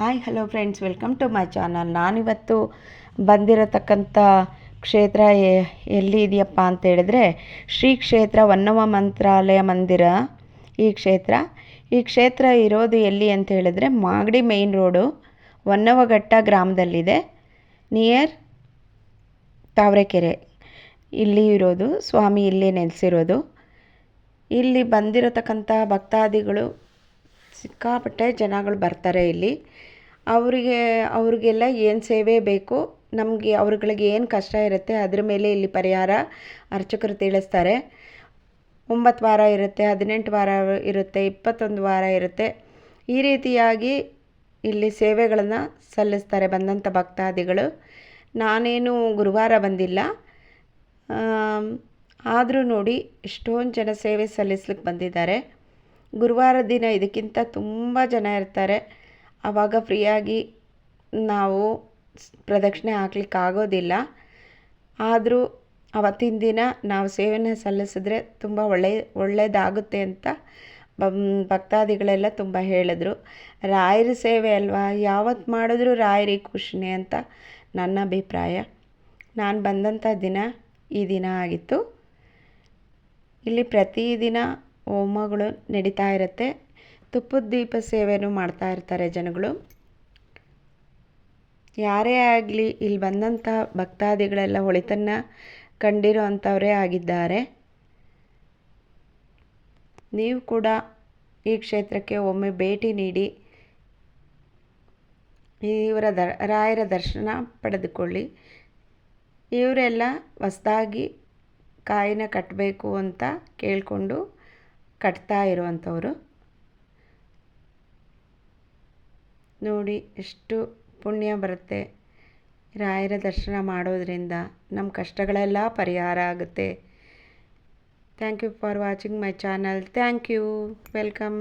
Hi hello friends welcome to my channel ನಾನಿವತ್ತು ಬಂದಿರತಕ್ಕಂಥ ಕ್ಷೇತ್ರ ಎಲ್ಲಿ ಇದೆಯಪ್ಪ ಅಂತ ಹೇಳಿದ್ರೆ ಶ್ರೀ ಕ್ಷೇತ್ರ ವನ್ನವ ಮಂತ್ರಾಲಯ ಮಂದಿರ ಈ ಕ್ಷೇತ್ರ. ಈ ಕ್ಷೇತ್ರ ಇರೋದು ಎಲ್ಲಿ ಅಂತ ಹೇಳಿದ್ರೆ ಮಾಗಡಿ ಮೇಯ್ನ್ ರೋಡು ಹೊನ್ನವಘಟ್ಟ ಗ್ರಾಮದಲ್ಲಿದೆ. ನಿಯರ್ ತಾವರೆಕೆರೆ. ಇಲ್ಲಿ ಇರೋದು, ಸ್ವಾಮಿ ಇಲ್ಲಿ ನೆಲೆಸಿರೋದು. ಇಲ್ಲಿ ಬಂದಿರತಕ್ಕಂಥ ಭಕ್ತಾದಿಗಳು ಸಿಕ್ಕಾಪಟ್ಟೆ ಜನಗಳು ಬರ್ತಾರೆ ಇಲ್ಲಿ. ಅವರಿಗೆ, ಅವ್ರಿಗೆಲ್ಲ ಏನು ಸೇವೆ ಬೇಕು, ನಮಗೆ ಅವ್ರುಗಳಿಗೆ ಏನು ಕಷ್ಟ ಇರುತ್ತೆ ಅದ್ರ ಮೇಲೆ ಇಲ್ಲಿ ಪರಿಹಾರ ಅರ್ಚಕರು ತಿಳಿಸ್ತಾರೆ. ಒಂಬತ್ತು ವಾರ ಇರುತ್ತೆ, ಹದಿನೆಂಟು ವಾರ ಇರುತ್ತೆ, ಇಪ್ಪತ್ತೊಂದು ವಾರ ಇರುತ್ತೆ. ಈ ರೀತಿಯಾಗಿ ಇಲ್ಲಿ ಸೇವೆಗಳನ್ನು ಸಲ್ಲಿಸ್ತಾರೆ ಬಂದಂಥ ಭಕ್ತಾದಿಗಳು. ನಾನೇನು ಗುರುವಾರ ಬಂದಿಲ್ಲ. ಆದರೂ ನೋಡಿ ಎಷ್ಟೊಂದು ಜನ ಸೇವೆ ಸಲ್ಲಿಸ್ಲಿಕ್ಕೆ ಬಂದಿದ್ದಾರೆ. ಗುರುವಾರ ದಿನ ಇದಕ್ಕಿಂತ ತುಂಬ ಜನ ಇರ್ತಾರೆ. ಆವಾಗ ಫ್ರೀಯಾಗಿ ನಾವು ಪ್ರದಕ್ಷಿಣೆ ಹಾಕ್ಲಿಕ್ಕೆ ಆಗೋದಿಲ್ಲ. ಆದರೂ ಅವತ್ತಿನ ದಿನ ನಾವು ಸೇವೆಯನ್ನು ಸಲ್ಲಿಸಿದ್ರೆ ತುಂಬ ಒಳ್ಳೆಯ ಒಳ್ಳೆಯದಾಗುತ್ತೆ ಅಂತ ಭಕ್ತಾದಿಗಳೆಲ್ಲ ತುಂಬ ಹೇಳಿದ್ರು. ರಾಯರ ಸೇವೆ ಅಲ್ವಾ? ಯಾವತ್ತು ಮಾಡಿದ್ರೂ ರಾಯರಿಗೆ ಖುಷಿನೇ ಅಂತ ನನ್ನ ಅಭಿಪ್ರಾಯ. ನಾನು ಬಂದಂಥ ದಿನ ಈ ದಿನ ಆಗಿತ್ತು. ಇಲ್ಲಿ ಪ್ರತಿದಿನ ಹೋಮಗಳು ನಡೀತಾ ಇರುತ್ತೆ. ತುಪ್ಪದ ದೀಪ ಸೇವೆನೂ ಮಾಡ್ತಾ ಇರ್ತಾರೆ ಜನಗಳು. ಯಾರೇ ಆಗಲಿ ಇಲ್ಲಿ ಬಂದಂತಹ ಭಕ್ತಾದಿಗಳೆಲ್ಲ ಒಳಿತನ್ನು ಕಂಡಿರೋ ಅಂಥವರೇ ಆಗಿದ್ದಾರೆ. ನೀವು ಕೂಡ ಈ ಕ್ಷೇತ್ರಕ್ಕೆ ಒಮ್ಮೆ ಭೇಟಿ ನೀಡಿ ಇವರ ದ, ರಾಯರ ದರ್ಶನ ಪಡೆದುಕೊಳ್ಳಿ. ಇವರೆಲ್ಲ ಹೊಸ್ದಾಗಿ ಕಾಯಿನ ಕಟ್ಟಬೇಕು ಅಂತ ಕೇಳಿಕೊಂಡು ಕಟ್ತಾ ಇರುವಂಥವ್ರು. ನೋಡಿ ಎಷ್ಟು ಪುಣ್ಯ ಬರುತ್ತೆ. ರಾಯರ ದರ್ಶನ ಮಾಡೋದರಿಂದ ನಮ್ಮ ಕಷ್ಟಗಳೆಲ್ಲ ಪರಿಹಾರ ಆಗುತ್ತೆ. Thank you for watching my channel thank you welcome